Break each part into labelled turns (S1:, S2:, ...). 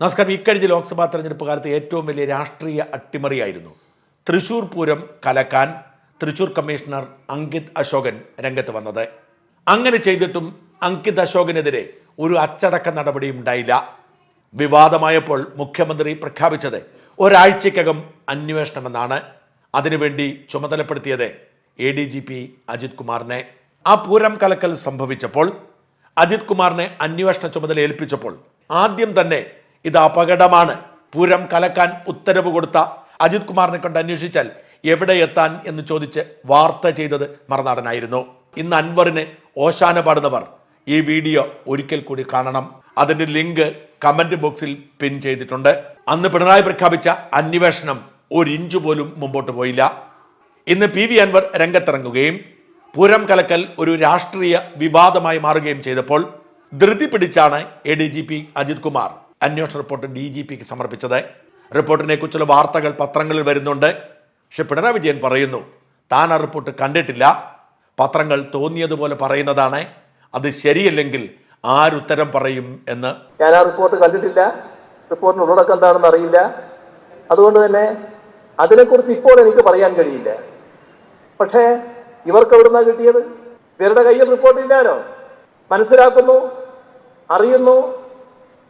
S1: നമസ്കാരം. ഇക്കഴിഞ്ഞ ലോക്സഭാ തെരഞ്ഞെടുപ്പ് കാലത്ത് ഏറ്റവും വലിയ രാഷ്ട്രീയ അട്ടിമറിയായിരുന്നു. തൃശൂർ പൂരം കലക്കാൻ തൃശൂർ കമ്മീഷണർ അങ്കിത് അശോകൻ രംഗത്ത് വന്നത്. അങ്ങനെ ചെയ്തിട്ടും അങ്കിത് അശോകനെതിരെ ഒരു അച്ചടക്ക നടപടിയും ഉണ്ടായില്ല. വിവാദമായപ്പോൾ മുഖ്യമന്ത്രി പ്രഖ്യാപിച്ചത് ഒരാഴ്ചക്കകം അന്വേഷണമെന്നാണ്. അതിനുവേണ്ടി ചുമതലപ്പെടുത്തിയത് A D G P Ajith കുമാറിനെ. ആ പൂരം കലക്കൽ സംഭവിച്ചപ്പോൾ അജിത് കുമാറിനെ അന്വേഷണ ചുമതല ഏൽപ്പിച്ചപ്പോൾ ആദ്യം തന്നെ ഇത് അപകടമാണ്. പൂരം കലക്കാൻ ഉത്തരവ് കൊടുത്ത അജിത് കുമാറിനെ കൊണ്ട് അന്വേഷിച്ചാൽ എവിടെ എത്താൻ എന്ന് ചോദിച്ച് വാർത്ത ചെയ്തത് മറുനാടനായിരുന്നു. ഇന്ന് അൻവറിന് ഓശാന പാടുന്നവർ ഈ വീഡിയോ ഒരിക്കൽ കൂടി കാണണം. അതിന്റെ ലിങ്ക് കമന്റ് ബോക്സിൽ പിൻ ചെയ്തിട്ടുണ്ട്. അന്ന് പിണറായി പ്രഖ്യാപിച്ച അന്വേഷണം ഒരു ഇഞ്ചു പോലും മുമ്പോട്ട് പോയില്ല. ഇന്ന് പി വി അൻവർ രംഗത്തിറങ്ങുകയും പൂരം കലക്കൽ ഒരു രാഷ്ട്രീയ വിവാദമായി മാറുകയും ചെയ്തപ്പോൾ ധൃതി പിടിച്ചാണ് A D G P Ajith Kumar. അന്വേഷണ റിപ്പോർട്ട് ഡി ജി പിക്ക് സമർപ്പിച്ചത്. റിപ്പോർട്ടിനെ കുറിച്ചുള്ള വാർത്തകൾ പത്രങ്ങളിൽ വരുന്നുണ്ട്. പക്ഷെ പിണറായി വിജയൻ പറയുന്നു താൻ ആ റിപ്പോർട്ട് കണ്ടിട്ടില്ല. പത്രങ്ങൾ തോന്നിയതുപോലെ പറയുന്നതാണ്. അത് ശരിയല്ലെങ്കിൽ ആരുത്തരം പറയും എന്ന്.
S2: ഞാൻ ആ റിപ്പോർട്ട് കണ്ടിട്ടില്ല. റിപ്പോർട്ടിന് ഉള്ളടക്കം എന്താണെന്ന് അറിയില്ല. അതുകൊണ്ട് തന്നെ അതിനെക്കുറിച്ച് ഇപ്പോൾ എനിക്ക് പറയാൻ കഴിയില്ല. പക്ഷേ ഇവർക്ക് എവിടുന്നാ കിട്ടിയത്? ഇവരുടെ കയ്യിൽ റിപ്പോർട്ട് ഇല്ലാലോ മനസ്സിലാക്കുന്നു അറിയുന്നു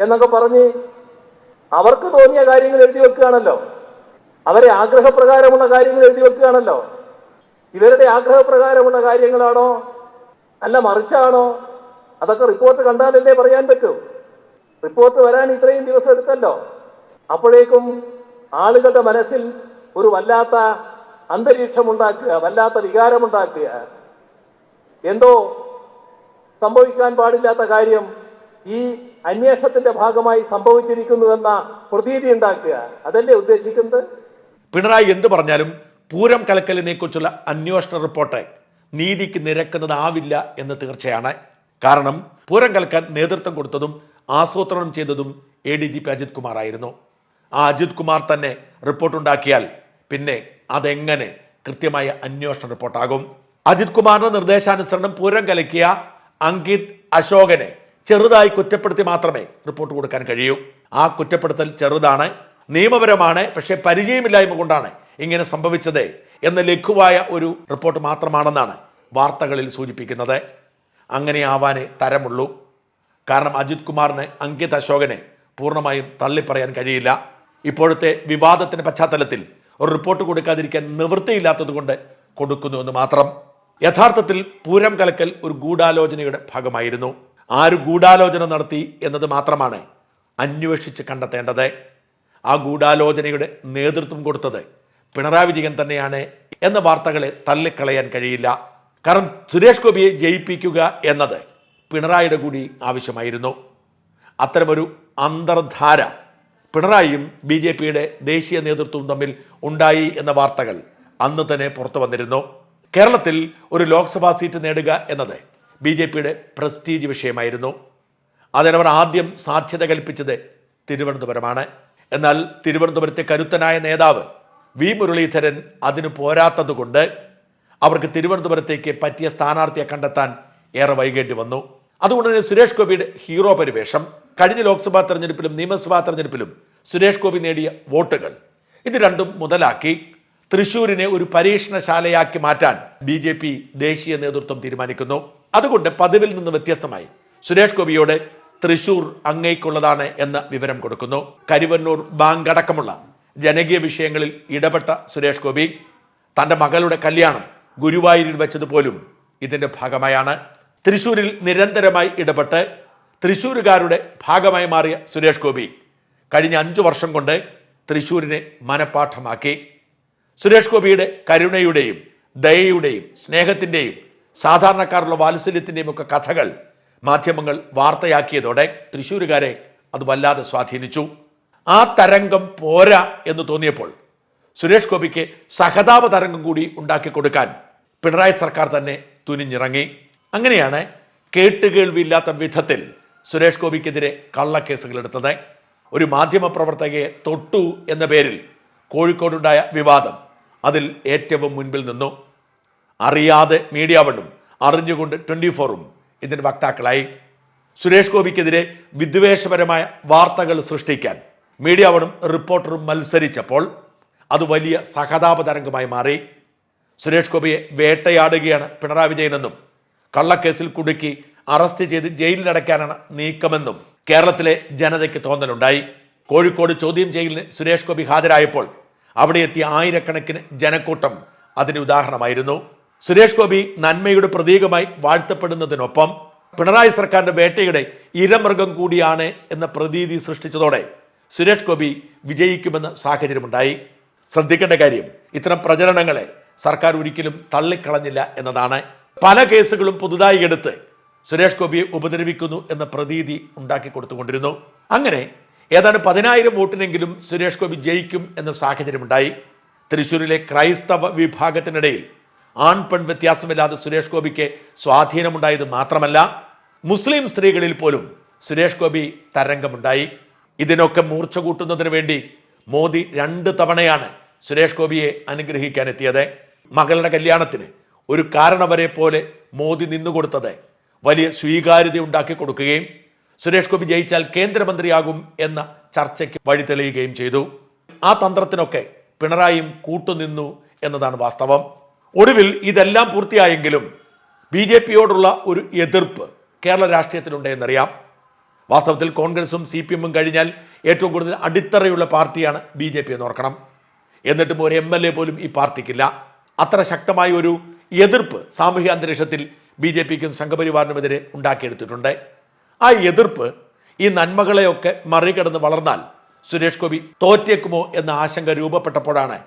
S2: എന്നൊക്കെ പറഞ്ഞ് അവർക്ക് തോന്നിയ കാര്യങ്ങൾ എഴുതി വെക്കുകയാണല്ലോ. അവരെ ആഗ്രഹപ്രകാരമുള്ള കാര്യങ്ങൾ എഴുതി വെക്കുകയാണല്ലോ. ഇവരുടെ ആഗ്രഹപ്രകാരമുള്ള കാര്യങ്ങളാണോ? അല്ല മറിച്ചാണോ? അതൊക്കെ റിപ്പോർട്ട് കണ്ടാലല്ലേ പറയാൻ പറ്റൂ. റിപ്പോർട്ട് വരാൻ ഇത്രയും ദിവസം എടുത്തല്ലോ. അപ്പോഴേക്കും ആളുകളുടെ മനസ്സിൽ ഒരു വല്ലാത്ത അന്തരീക്ഷം ഉണ്ടാക്കുക വല്ലാത്ത വികാരമുണ്ടാക്കുക. എന്തോ സംഭവിക്കാൻ പാടില്ലാത്ത കാര്യം ഈ അന്വേഷണത്തിന്റെ ഭാഗമായി സംഭവിച്ചിരിക്കുന്നുവെന്ന പ്രതീതി ഉണ്ടാക്കുക. അതല്ലേ ഉദ്ദേശിക്കുന്നത്?
S1: പിണറായി എന്ത് പറഞ്ഞാലും പൂരം കലക്കലിനെ കുറിച്ചുള്ള അന്വേഷണ റിപ്പോർട്ട് നീതിക്ക് നിരക്കുന്നതാവില്ല എന്ന് തീർച്ചയാണ്. കാരണം പൂരം കലക്കാൻ നേതൃത്വം കൊടുത്തതും ആസൂത്രണം ചെയ്തതും A D G P Ajith Kumar ആയിരുന്നു. ആ അജിത് കുമാർ തന്നെ റിപ്പോർട്ട് ഉണ്ടാക്കിയാൽ പിന്നെ അതെങ്ങനെ കൃത്യമായ അന്വേഷണ റിപ്പോർട്ടാകും? അജിത് കുമാറിന്റെ നിർദ്ദേശാനുസരണം പൂരം കലക്കിയ അങ്കിത് അശോകനെ ചെറുതായി കുറ്റപ്പെടുത്തി മാത്രമേ റിപ്പോർട്ട് കൊടുക്കാൻ കഴിയൂ. ആ കുറ്റപ്പെടുത്തൽ ചെറുതാണ് നിയമപരമാണ് പക്ഷേ പരിചയമില്ലായ്മ കൊണ്ടാണ് ഇങ്ങനെ സംഭവിച്ചത് എന്ന ലഘുവായ ഒരു റിപ്പോർട്ട് മാത്രമാണെന്നാണ് വാർത്തകളിൽ സൂചിപ്പിക്കുന്നത്. അങ്ങനെ ആവാനേ തരമുള്ളൂ. കാരണം അജിത് കുമാറിന് അങ്കിത് അശോകനെ പൂർണമായും തള്ളിപ്പറയാൻ കഴിയില്ല. ഇപ്പോഴത്തെ വിവാദത്തിന്റെ പശ്ചാത്തലത്തിൽ ഒരു റിപ്പോർട്ട് കൊടുക്കാതിരിക്കാൻ നിവൃത്തിയില്ലാത്തത് കൊണ്ട് കൊടുക്കുന്നു എന്ന് മാത്രം. യഥാർത്ഥത്തിൽ പൂരം കലക്കൽ ഒരു ഗൂഢാലോചനയുടെ ഭാഗമായിരുന്നു. ആര് ഗൂഢാലോചന നടത്തി എന്നത് മാത്രമാണ് അന്വേഷിച്ച് കണ്ടെത്തേണ്ടത്. ആ ഗൂഢാലോചനയുടെ നേതൃത്വം കൊടുത്തത് പിണറായി വിജയൻ തന്നെയാണ് എന്ന വാർത്തകളെ തള്ളിക്കളയാൻ കഴിയില്ല. കാരണം സുരേഷ് ഗോപിയെ ജയിപ്പിക്കുക എന്നത് പിണറായിയുടെ കൂടി ആവശ്യമായിരുന്നു. അത്തരമൊരു അന്തർധാര പിണറായിയും ബി ജെ പിയുടെ ദേശീയ നേതൃത്വവും തമ്മിൽ ഉണ്ടായി എന്ന വാർത്തകൾ അന്ന് തന്നെ പുറത്തു വന്നിരുന്നു. കേരളത്തിൽ ഒരു ലോക്സഭാ സീറ്റ് നേടുക എന്നത് ബി ജെ പിയുടെ പ്രസ്റ്റീജ് വിഷയമായിരുന്നു. അതിനവർ ആദ്യം സാധ്യത കൽപ്പിച്ചത് തിരുവനന്തപുരമാണ്. എന്നാൽ തിരുവനന്തപുരത്തെ കരുത്തനായ നേതാവ് വി മുരളീധരൻ അതിന് പോരാത്തതുകൊണ്ട് അവർക്ക് തിരുവനന്തപുരത്തേക്ക് പറ്റിയ സ്ഥാനാർത്ഥിയെ കണ്ടെത്താൻ ഏറെ വൈകേണ്ടി വന്നു. അതുകൊണ്ട് തന്നെ സുരേഷ് ഗോപിയുടെ ഹീറോ പരിവേഷം കഴിഞ്ഞ ലോക്സഭാ തെരഞ്ഞെടുപ്പിലും നിയമസഭാ തെരഞ്ഞെടുപ്പിലും സുരേഷ് ഗോപി നേടിയ വോട്ടുകൾ. ഇത് രണ്ടും മുതലാക്കി തൃശൂരിനെ ഒരു പരീക്ഷണശാലയാക്കി മാറ്റാൻ ബി ദേശീയ നേതൃത്വം തീരുമാനിക്കുന്നു. അതുകൊണ്ട് പതിവിൽ നിന്ന് വ്യത്യസ്തമായി സുരേഷ് ഗോപിയോട് തൃശൂർ അങ്ങേക്കുള്ളതാണ് എന്ന വിവരം കൊടുക്കുന്നു. കരുവന്നൂർ ബാങ്ക് അടക്കമുള്ള ജനകീയ വിഷയങ്ങളിൽ ഇടപെട്ട സുരേഷ് ഗോപി തന്റെ മകളുടെ കല്യാണം ഗുരുവായൂരിൽ വെച്ചതുപോലും ഇതിന്റെ ഭാഗമായാണ്. തൃശൂരിൽ നിരന്തരമായി ഇടപെട്ട് തൃശൂരുകാരുടെ ഭാഗമായി മാറിയ സുരേഷ് ഗോപി കഴിഞ്ഞ അഞ്ചു വർഷം കൊണ്ട് തൃശൂരിനെ മനപ്പാഠമാക്കി സുരേഷ് ഗോപിയുടെ കരുണയുടെയും ദയയുടെയും സ്നേഹത്തിന്റെയും സാധാരണക്കാരുള്ള വാത്സല്യത്തിന്റെയും ഒക്കെ കഥകൾ മാധ്യമങ്ങൾ വാർത്തയാക്കിയതോടെ തൃശ്ശൂരുകാരെ അത് വല്ലാതെ സ്വാധീനിച്ചു. ആ തരംഗം പോരാ എന്ന് തോന്നിയപ്പോൾ സുരേഷ് ഗോപിക്ക് സഹതാപ തരംഗം കൂടി ഉണ്ടാക്കി കൊടുക്കാൻ പിണറായി സർക്കാർ തന്നെ തുനിഞ്ഞിറങ്ങി. അങ്ങനെയാണ് കേട്ടുകേൾവിയില്ലാത്ത വിധത്തിൽ സുരേഷ് ഗോപിക്കെതിരെ കള്ളക്കേസുകൾ എടുത്തത്. ഒരു മാധ്യമ പ്രവർത്തകയെ തൊട്ടു എന്ന പേരിൽ കോഴിക്കോടുണ്ടായ വിവാദം അതിൽ ഏറ്റവും മുൻപിൽ നിന്നു. അറിയാതെ മീഡിയ വണ്ണും അറിഞ്ഞുകൊണ്ട് ട്വന്റി ഫോറും ഇതിന്റെ വക്താക്കളായി. സുരേഷ് ഗോപിക്കെതിരെ വിദ്വേഷപരമായ വാർത്തകൾ സൃഷ്ടിക്കാൻ മീഡിയ വണ്ണും റിപ്പോർട്ടറും മത്സരിച്ചപ്പോൾ അത് വലിയ സഹതാപ തരംഗമായി മാറി. സുരേഷ് ഗോപിയെ വേട്ടയാടുകയാണ് പിണറായി വിജയനെന്നും കള്ളക്കേസിൽ കുടുക്കി അറസ്റ്റ് ചെയ്ത് ജയിലിലടയ്ക്കാനാണ് നീക്കമെന്നും കേരളത്തിലെ ജനതയ്ക്ക് തോന്നലുണ്ടായി. കോഴിക്കോട് ചോദ്യം ചെയ്യലിന് സുരേഷ് ഗോപി ഹാജരായപ്പോൾ അവിടെ എത്തിയ ആയിരക്കണക്കിന് ജനക്കൂട്ടം അതിന് ഉദാഹരണമായിരുന്നു. സുരേഷ് ഗോപി നന്മയുടെ പ്രതീകമായി വാഴ്ത്തപ്പെടുന്നതിനൊപ്പം പിണറായി സർക്കാരിന്റെ വേട്ടയുടെ ഇരമൃഗം കൂടിയാണ് എന്ന പ്രതീതി സൃഷ്ടിച്ചതോടെ സുരേഷ് ഗോപി വിജയിക്കുമെന്ന സാഹചര്യമുണ്ടായി. ശ്രദ്ധിക്കേണ്ട കാര്യം ഇത്തരം പ്രചരണങ്ങളെ സർക്കാർ ഒരിക്കലും തള്ളിക്കളഞ്ഞില്ല എന്നതാണ്. പല കേസുകളും പുതുതായി എടുത്ത് സുരേഷ് ഗോപിയെ ഉപദ്രവിക്കുന്നു എന്ന പ്രതീതി ഉണ്ടാക്കി കൊടുത്തുകൊണ്ടിരുന്നു. അങ്ങനെ ഏതാണ്ട് പതിനായിരം വോട്ടിനെങ്കിലും സുരേഷ് ഗോപി ജയിക്കും എന്ന സാഹചര്യമുണ്ടായി. തൃശൂരിലെ ക്രൈസ്തവ വിഭാഗത്തിനിടയിൽ ആൺ പെൺ വ്യത്യാസമില്ലാതെ സുരേഷ് ഗോപിക്ക് സ്വാധീനമുണ്ടായത് മാത്രമല്ല മുസ്ലിം സ്ത്രീകളിൽ പോലും സുരേഷ് ഗോപി തരംഗമുണ്ടായി. ഇതിനൊക്കെ മൂർച്ച കൂട്ടുന്നതിന് വേണ്ടി മോദി രണ്ട് തവണയാണ് സുരേഷ് ഗോപിയെ അനുഗ്രഹിക്കാൻ എത്തിയത് മകളുടെ കല്യാണത്തിന് ഒരു കാരണവരെ പോലെ മോദി നിന്നുകൊടുത്തത് വലിയ സ്വീകാര്യത ഉണ്ടാക്കി കൊടുക്കുകയും സുരേഷ് ഗോപി ജയിച്ചാൽ കേന്ദ്രമന്ത്രിയാകും എന്ന ചർച്ചയ്ക്ക് വഴി തെളിയുകയും ചെയ്തു. ആ തന്ത്രത്തിനൊക്കെ പിണറായിയും കൂട്ടുനിന്നു എന്നതാണ് വാസ്തവം. ഒടുവിൽ ഇതെല്ലാം പൂർത്തിയായെങ്കിലും ബി ജെ പിയോടുള്ള ഒരു എതിർപ്പ് കേരള രാഷ്ട്രീയത്തിനുണ്ടെന്നറിയാം. വാസ്തവത്തിൽ കോൺഗ്രസും സി പി എമ്മും കഴിഞ്ഞാൽ ഏറ്റവും കൂടുതൽ അടിത്തറയുള്ള പാർട്ടിയാണ് ബി ജെ പി എന്ന് ഓർക്കണം. എന്നിട്ടും ഒരു എം എൽ എ പോലും ഈ പാർട്ടിക്കില്ല. അത്ര ശക്തമായ ഒരു എതിർപ്പ് സാമൂഹിക അന്തരീക്ഷത്തിൽ ബി ജെ പിക്കും സംഘപരിവാറിനുമെതിരെ ഉണ്ടാക്കിയെടുത്തിട്ടുണ്ട്. ആ എതിർപ്പ് ഈ നന്മകളെയൊക്കെ മറികടന്ന് വളർന്നാൽ സുരേഷ് ഗോപി തോറ്റേക്കുമോ എന്ന ആശങ്ക രൂപപ്പെട്ടപ്പോഴാണ്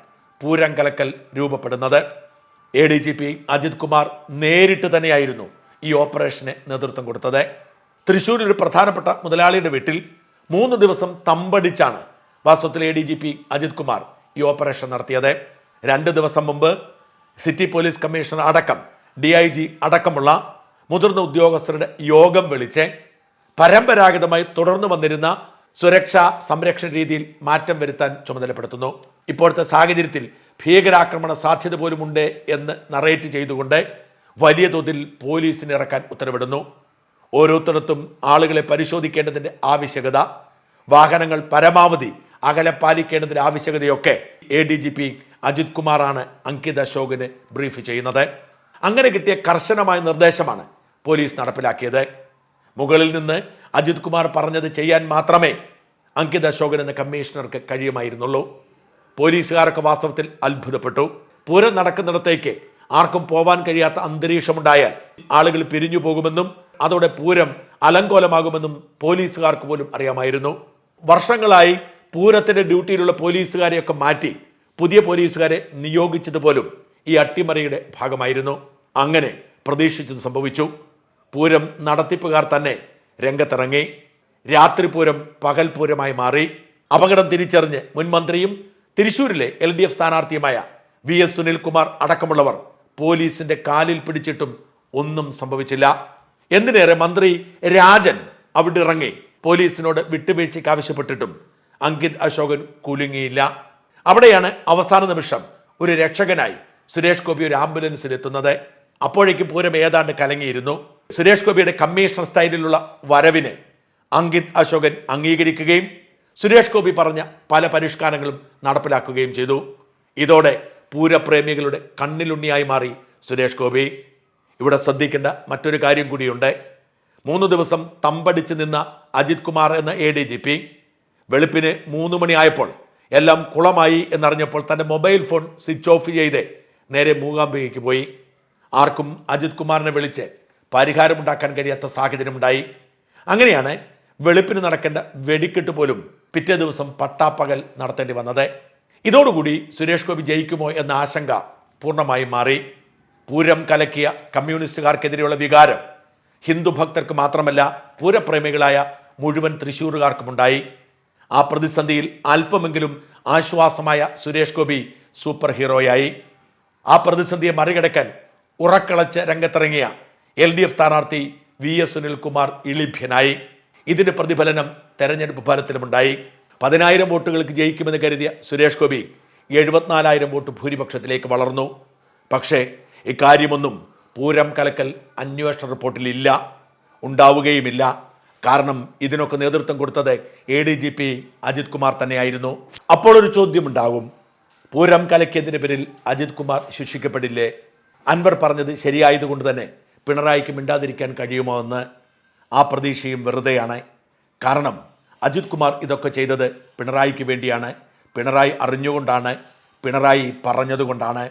S1: പൂരം കലക്കൽ രൂപപ്പെടുന്നത്. A D G P Ajith Kumar നേരിട്ട് തന്നെയായിരുന്നു ഈ ഓപ്പറേഷന് നേതൃത്വം കൊടുത്തത്. തൃശ്ശൂരിൽ ഒരു പ്രധാനപ്പെട്ട മുതലാളിയുടെ വീട്ടിൽ മൂന്ന് ദിവസം തമ്പടിച്ചാണ് വാസ്തവത്തിൽ A D G P Ajith Kumar ഈ ഓപ്പറേഷൻ നടത്തിയത്. രണ്ട് ദിവസം മുമ്പ് സിറ്റി പോലീസ് കമ്മീഷണർ അടക്കം ഡി ഐ ജി അടക്കമുള്ള മുതിർന്ന ഉദ്യോഗസ്ഥരുടെ യോഗം വിളിച്ച് പരമ്പരാഗതമായി തുടർന്നു വന്നിരുന്ന സുരക്ഷാ സംരക്ഷണ രീതിയിൽ മാറ്റം വരുത്താൻ ചുമതലപ്പെടുത്തുന്നു. ഇപ്പോഴത്തെ സാഹചര്യത്തിൽ ഭീകരാക്രമണ സാധ്യത പോലുമുണ്ട് എന്ന് നറേറ്റ് ചെയ്തുകൊണ്ട് വലിയ തോതിൽ പോലീസിന് ഇറക്കാൻ ഉത്തരവിടുന്നു. ഓരോരുത്തരത്തും ആളുകളെ പരിശോധിക്കേണ്ടതിന്റെ ആവശ്യകത വാഹനങ്ങൾ പരമാവധി അകലെ പാലിക്കേണ്ടതിന്റെ ആവശ്യകതയൊക്കെ A D G P Ajith കുമാറാണ് അങ്കിത് അശോകിന് ബ്രീഫ് ചെയ്യുന്നത്. അങ്ങനെ കിട്ടിയ കർശനമായ നിർദ്ദേശമാണ് പോലീസ് നടപ്പിലാക്കിയത്. മുകളിൽ നിന്ന് അജിത് കുമാർ പറഞ്ഞത് ചെയ്യാൻ മാത്രമേ അങ്കിത് അശോകൻ എന്ന കമ്മീഷണർക്ക് കഴിയുമായിരുന്നുള്ളൂ. പോലീസുകാരൊക്കെ വാസ്തവത്തിൽ അത്ഭുതപ്പെട്ടു. പൂരം നടക്കുന്നിടത്തേക്ക് ആർക്കും പോവാൻ കഴിയാത്ത അന്തരീക്ഷമുണ്ടായാൽ ആളുകൾ പിരിഞ്ഞു പോകുമെന്നും അതോടെ പൂരം അലങ്കോലമാകുമെന്നും പോലീസുകാർക്ക് പോലും അറിയാമായിരുന്നു. വർഷങ്ങളായി പൂരത്തിന്റെ ഡ്യൂട്ടിയിലുള്ള പോലീസുകാരെയൊക്കെ മാറ്റി പുതിയ പോലീസുകാരെ നിയോഗിച്ചത് പോലും ഈ അട്ടിമറിയുടെ ഭാഗമായിരുന്നു. അങ്ങനെ പ്രതീക്ഷിച്ചത് സംഭവിച്ചു. പൂരം നടത്തിപ്പുകാർ തന്നെ രംഗത്തിറങ്ങി. രാത്രി പൂരം പകൽ പൂരമായി മാറി. അപകടം തിരിച്ചറിഞ്ഞ് മുൻ മന്ത്രിയും തൃശൂരിലെ എൽ ഡി എഫ് സ്ഥാനാർത്ഥിയുമായ വി എസ് സുനിൽകുമാർ അടക്കമുള്ളവർ പോലീസിന്റെ കാലിൽ പിടിച്ചിട്ടും ഒന്നും സംഭവിച്ചില്ല. എന്തിനേറെ മന്ത്രി രാജൻ അവിടെ ഇറങ്ങി പോലീസിനോട് വിട്ടുവീഴ്ചയ്ക്ക് ആവശ്യപ്പെട്ടിട്ടും അങ്കിത് അശോകൻ കുലുങ്ങിയില്ല. അവിടെയാണ് അവസാന നിമിഷം ഒരു രക്ഷകനായി സുരേഷ് ഗോപി ഒരു ആംബുലൻസിൽ എത്തുന്നത് അപ്പോഴേക്കും പൂരം ഏതാണ്ട് കലങ്ങിയിരുന്നു. സുരേഷ് ഗോപിയുടെ കമ്മീഷണർ സ്റ്റൈലിലുള്ള വരവിനെ അങ്കിത് അശോകൻ അംഗീകരിക്കുകയും സുരേഷ് ഗോപി പറഞ്ഞ പല പരിഷ്കാരങ്ങളും നടപ്പിലാക്കുകയും ചെയ്തു. ഇതോടെ പൂരപ്രേമികളുടെ കണ്ണിലുണ്ണിയായി മാറി സുരേഷ് ഗോപി. ഇവിടെ ശ്രദ്ധിക്കേണ്ട മറ്റൊരു കാര്യം കൂടിയുണ്ട്. മൂന്ന് ദിവസം തമ്പടിച്ച് നിന്ന അജിത് കുമാർ എന്ന എ ഡി ജി പി വെളുപ്പിന് മൂന്ന് മണിയായപ്പോൾ എല്ലാം കുളമായി എന്നറിഞ്ഞപ്പോൾ തന്റെ മൊബൈൽ ഫോൺ സ്വിച്ച് ഓഫ് ചെയ്ത് നേരെ മൂകാംബികയ്ക്ക് പോയി. ആർക്കും അജിത് കുമാറിനെ വിളിച്ച് പരിഹാരമുണ്ടാക്കാൻ കഴിയാത്ത സാഹചര്യമുണ്ടായി. അങ്ങനെയാണ് വെളുപ്പിന് നടക്കേണ്ട വെടിക്കെട്ട് പോലും പിറ്റേ ദിവസം പട്ടാപ്പകൽ നടത്തേണ്ടി വന്നത്. ഇതോടുകൂടി സുരേഷ് ഗോപി ജയിക്കുമോ എന്ന ആശങ്ക പൂർണമായും മാറി. പൂരം കലക്കിയ കമ്മ്യൂണിസ്റ്റുകാർക്കെതിരെയുള്ള വികാരം ഹിന്ദു ഭക്തർക്ക് മാത്രമല്ല പൂരപ്രേമികളായ മുഴുവൻ തൃശ്ശൂരുകാർക്കുമുണ്ടായി ആ പ്രതിസന്ധിയിൽ അല്പമെങ്കിലും ആശ്വാസമായ സുരേഷ് ഗോപി സൂപ്പർ ഹീറോയായി. ആ പ്രതിസന്ധിയെ മറികടക്കാൻ ഉറക്കളച്ച് രംഗത്തിറങ്ങിയ എൽ ഡി എഫ് സ്ഥാനാർത്ഥി വി എസ് സുനിൽകുമാർ ഇളിഭ്യനായി. ഇതിന്റെ പ്രതിഫലനം തെരഞ്ഞെടുപ്പ് ഫലത്തിലുമുണ്ടായി. പതിനായിരം വോട്ടുകൾക്ക് ജയിക്കുമെന്ന് കരുതിയ സുരേഷ് ഗോപി എഴുപത്തിനാലായിരം വോട്ട് ഭൂരിപക്ഷത്തിലേക്ക് വളർന്നു. പക്ഷേ ഇക്കാര്യമൊന്നും പൂരം കലക്കൽ അന്വേഷണ റിപ്പോർട്ടിൽ ഇല്ല ഉണ്ടാവുകയുമില്ല. കാരണം ഇതിനൊക്കെ നേതൃത്വം കൊടുത്തത് A D G P Ajith Kumar തന്നെയായിരുന്നു. അപ്പോൾ ഒരു ചോദ്യമുണ്ടാകും. പൂരം കലക്കിയതിന്റെ പേരിൽ അജിത് കുമാർ ശിക്ഷിക്കപ്പെടില്ലേ? അൻവർ പറഞ്ഞത് ശരിയായതുകൊണ്ട് തന്നെ പിണറായിക്ക് മിണ്ടാതിരിക്കാൻ കഴിയുമോ എന്ന്. ആ പ്രതീക്ഷയും വെറുതെയാണ്. കാരണം അജിത് കുമാർ ഇതൊക്കെ ചെയ്തത് പിണറായിക്ക് വേണ്ടിയാണ്. പിണറായി അറിഞ്ഞുകൊണ്ടാണ്. പിണറായി പറഞ്ഞതുകൊണ്ടാണ്.